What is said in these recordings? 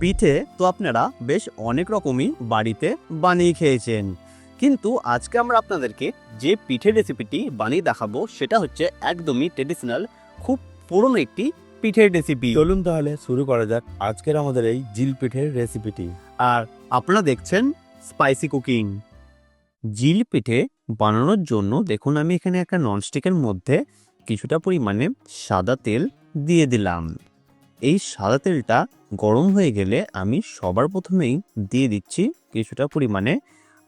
পিঠে তো আপনারা বেশ অনেক রকমই বাড়িতে বানিয়ে খেয়েছেন। কিন্তু আজকে আমরা আপনাদেরকে যে পিঠের রেসিপিটি বানিয়ে দেখাবো সেটা হচ্ছে একদমই ট্রেডিশনাল খুব পুরনো একটি পিঠের রেসিপি চলুন তাহলে শুরু করা যাক আজকের আমাদের এই জিল পিঠের রেসিপিটি আর আপনারা দেখছেন স্পাইসি কুকিং জিল পিঠে বানানোর জন্য দেখুন আমি এখানে একটা ননস্টিকের মধ্যে কিছুটা পরিমাণে সাদা তেল দিয়ে দিলাম। এই সাদা তেলটা গরম হয়ে গেলে আমি সবার প্রথমেই দিয়ে দিচ্ছি কিছুটা পরিমাণে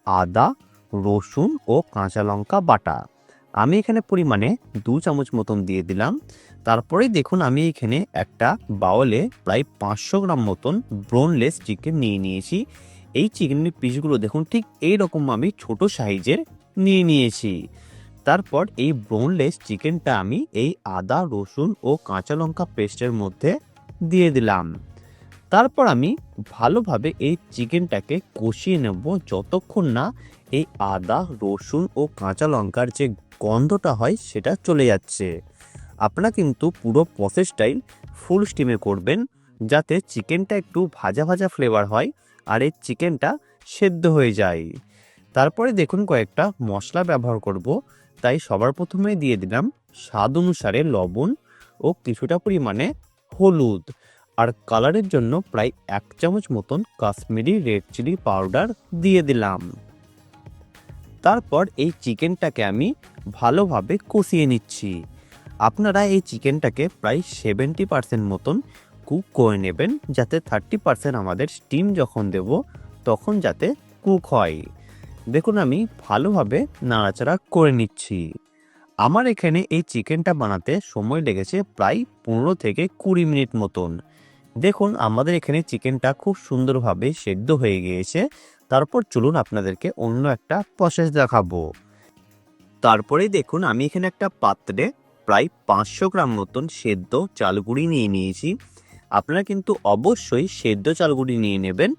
আদা, রসুন ও কাঁচা লঙ্কা বাটা। আমি এখানে পরিমাণে দু চামচ মতন দিয়ে দিলাম। তারপরে দেখুন আমি এখানে একটা বাউলে প্রায় পাঁচশো গ্রাম মতন ব্রোনলেস চিকেন নিয়ে নিয়েছি। এই চিকেনের পিসগুলো দেখুন ঠিক এই রকম আমি ছোট সাইজের নিয়ে নিয়েছি। তারপর এই ব্রোনলেস চিকেনটা আমি এই আদা, রসুন ও কাঁচা লঙ্কা পেস্টের মধ্যে দিয়ে দিলাম। তারপর আমি ভালোভাবে এই চিকেনটাকে কষিয়ে নেব যতক্ষণ না এই আদা, রসুন ও কাঁচা লঙ্কার যে গন্ধটা হয় সেটা চলে যাচ্ছে। আপনারা কিন্তু পুরো প্রসেসটাই ফুল স্টিমে করবেন যাতে চিকেনটা একটু ভাজা ভাজা ফ্লেভার হয় আর এই চিকেনটা সেদ্ধ হয়ে যায়। তারপরে দেখুন কয়েকটা মশলা ব্যবহার করব। তাই সবার প্রথমে দিয়ে দিলাম স্বাদ অনুসারে লবণ ও কিছুটা পরিমাণে হলুদ। আর কালারের জন্য প্রায় এক চামচ মতন কাশ্মীরি রেড চিলি পাউডার দিয়ে দিলাম। তারপর এই চিকেনটাকে আমি ভালোভাবে কষিয়ে নিচ্ছি। আপনারা এই চিকেনটাকে প্রায় সেভেন্টি পার্সেন্ট মতন কুক করে নেবেন, যাতে থার্টি পার্সেন্ট আমাদের স্টিম যখন দেব, তখন যাতে কুক হয়। দেখুন, আমি ভালোভাবে নাড়াচাড়া করে নিচ্ছি। আমার এখানে এই চিকেনটা বানাতে সময় লেগেছে প্রায় পনেরো থেকে কুড়ি মিনিট মতন। দেখুন, আমাদের এখানে চিকেনটা খুব সুন্দরভাবে সেদ্ধ হয়ে গিয়েছে। তারপর চলুন আপনাদেরকে অন্য একটা প্রসেস দেখাবো। তারপরেই দেখুন, আমি এখানে একটা পাত্রে প্রায় পাঁচশো গ্রাম মতন সেদ্ধ চালগুড়ি নিয়ে নিয়েছি। আপনারা কিন্তু অবশ্যই সেদ্ধ চালগুড়ি নিয়ে নেবেন।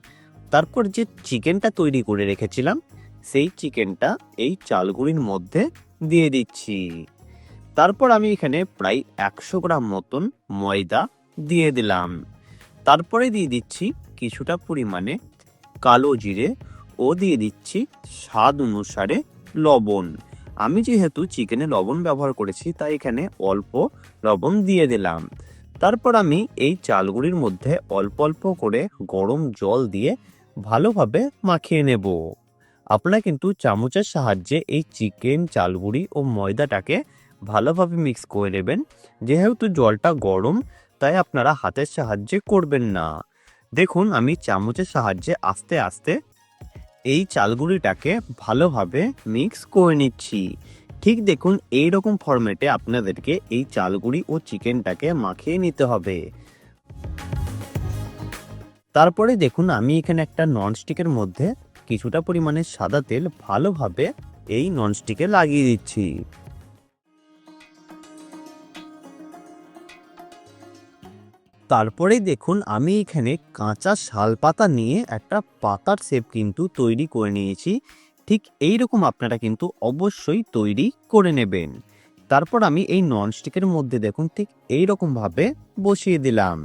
তারপর যে চিকেনটা তৈরি করে রেখেছিলাম, সেই চিকেনটা এই চালগুড়ির মধ্যে দিয়ে দিচ্ছি। তারপর আমি এখানে প্রায় একশো গ্রাম মতন ময়দা দিয়ে দিলাম। তারপরে দিয়ে দিচ্ছি কিছুটা পরিমাণে কালো জিরে ও দিয়ে দিচ্ছি স্বাদ অনুসারে লবণ। আমি যেহেতু চিকেনে লবণ ব্যবহার করেছি, তাই এখানে অল্প লবণ দিয়ে দিলাম। তারপর আমি এই চালগুলির মধ্যে অল্প অল্প করে গরম জল দিয়ে ভালোভাবে মাখিয়ে নেব। আপনারা কিন্তু চামচের সাহায্যে এই চিকেন চালগুড়ি ও ময়দাটাকে ভালোভাবে মিক্স করে নেবেন। যেহেতু জলটা গরম, তাই আপনারা হাতের সাহায্যে করবেন না। দেখুন, আমি চামচের সাহায্যে আস্তে আস্তে এই চালগুড়িটাকে ভালোভাবে মিক্স করে নিচ্ছি। ঠিক দেখুন এই রকম ফরম্যাটে আপনাদেরকে এই চালগুড়ি ও চিকেনটাকে মাখিয়ে নিতে হবে। তারপরে দেখুন, আমি এখানে একটা ননস্টিকের মধ্যে কিছুটা পরিমাণে সাদা তেল ভালোভাবে এই ননস্টিকে লাগিয়ে দিচ্ছি। তারপরে দেখুন আমি এখানে কাঁচা শাল পাতা নিয়ে একটা পাতার শেপ কিন্তু তৈরি করে নিয়েছি। ঠিক এই রকম আপনারা কিন্তু অবশ্যই তৈরি করে নেবেন। তারপর আমি এই ননস্টিকের মধ্যে দেখুন ঠিক এই রকমভাবে বসিয়ে দিলাম।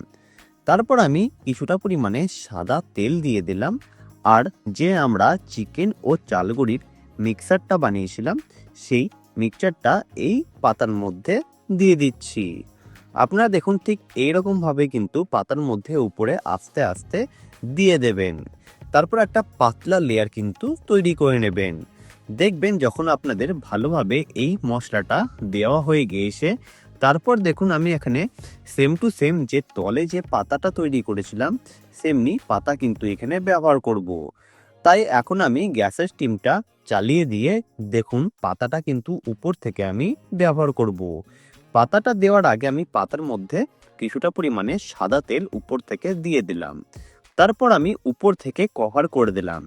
তারপর আমি কিছুটা পরিমাণে সাদা তেল দিয়ে দিলাম। আর যে আমরা চিকেন ও চালগুড়ির মিক্সারটা বানিয়েছিলাম, সেই মিক্সচারটা এই পাতার মধ্যে দিয়ে দিচ্ছি। আপনারা দেখুন ঠিক এইরকমভাবে কিন্তু পাতার মধ্যে উপরে আস্তে আস্তে দিয়ে দেবেন। তারপর একটা পাতলা লেয়ার কিন্তু তৈরি করে নেবেন। দেখবেন যখন আপনাদের ভালোভাবে এই মশলাটা দেওয়া হয়ে গিয়েছে তারপর দেখুন আমি এখানে সেম টু সেম যে তলে যে পাতাটা তৈরি করেছিলাম, সেমনি পাতা কিন্তু এখানে ব্যবহার করব। তাই এখন আমি গ্যাসের স্টিমটা চালিয়ে দিয়ে দেখুন পাতাটা কিন্তু উপর থেকে আমি ব্যবহার করব। পাতাটা দেওয়ার আগে আমি পাতার মধ্যে কিছুটা পরিমাণে সাদা তেল উপর থেকে দিয়ে দিলাম তারপর আমি উপর থেকে কভার করে দিলাম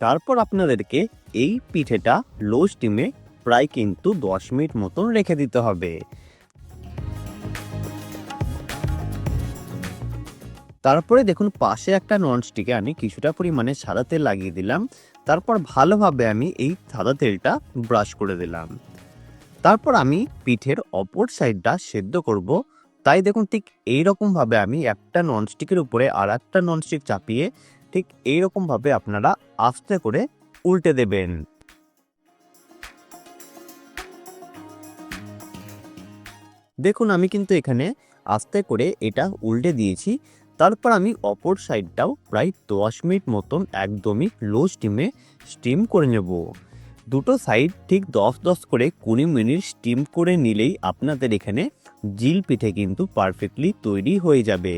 তারপর আপনাদেরকে এই পিঠেটা লো স্টিমে প্রায় কিন্তু দশ মিনিট মতন রেখে দিতে হবে। তারপরে দেখুন, পাশে একটা ননস্টিকে আমি কিছুটা পরিমাণে সাদা তেল লাগিয়ে দিলাম। তারপর ভালোভাবে আমি এই সাদা তেলটা ব্রাশ করে দিলাম। তারপর আমি পিঠের অপর সাইডটা সেদ্ধ করব। তাই দেখুন, ঠিক এইরকমভাবে আমি একটা ননস্টিকের উপরে আর একটা ননস্টিক চাপিয়ে ঠিক এইরকমভাবে আপনারা আস্তে করে উল্টে দেবেন। দেখুন, আমি কিন্তু এখানে আস্তে করে এটা উল্টে দিয়েছি। তারপর আমি অপর সাইডটাও প্রায় দশ মিনিট মতন একদমই লো স্টিমে স্টিম করে নেব। দুটো সাইড ঠিক দশ দশ করে কুড়ি মিনিট স্টিম করে নিলেই আপনাদের এখানে জিল পিঠে কিন্তু পারফেক্টলি তৈরি হয়ে যাবে।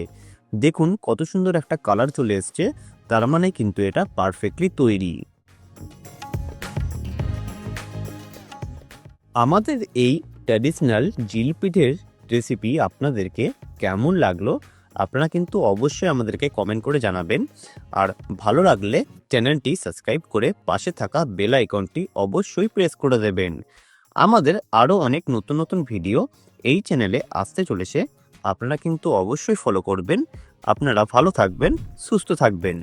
দেখুন, কত সুন্দর একটা কালার চলে এসছে, তার মানে কিন্তু এটা পারফেক্টলি তৈরি। আমাদের এই ট্র্যাডিশনাল জিল পিঠের রেসিপি আপনাদেরকে কেমন লাগল, আপনারা কিন্তু অবশ্যই আমাদেরকে কমেন্ট করে জানাবেন। আর ভালো লাগলে চ্যানেলটি সাবস্ক্রাইব করে পাশে থাকা বেল আইকনটি অবশ্যই প্রেস করে দেবেন। আমাদের আরও অনেক নতুন নতুন ভিডিও এই চ্যানেলে আসতে চলেছে, আপনারা কিন্তু অবশ্যই ফলো করবেন। আপনারা ভালো থাকবেন, সুস্থ থাকবেন।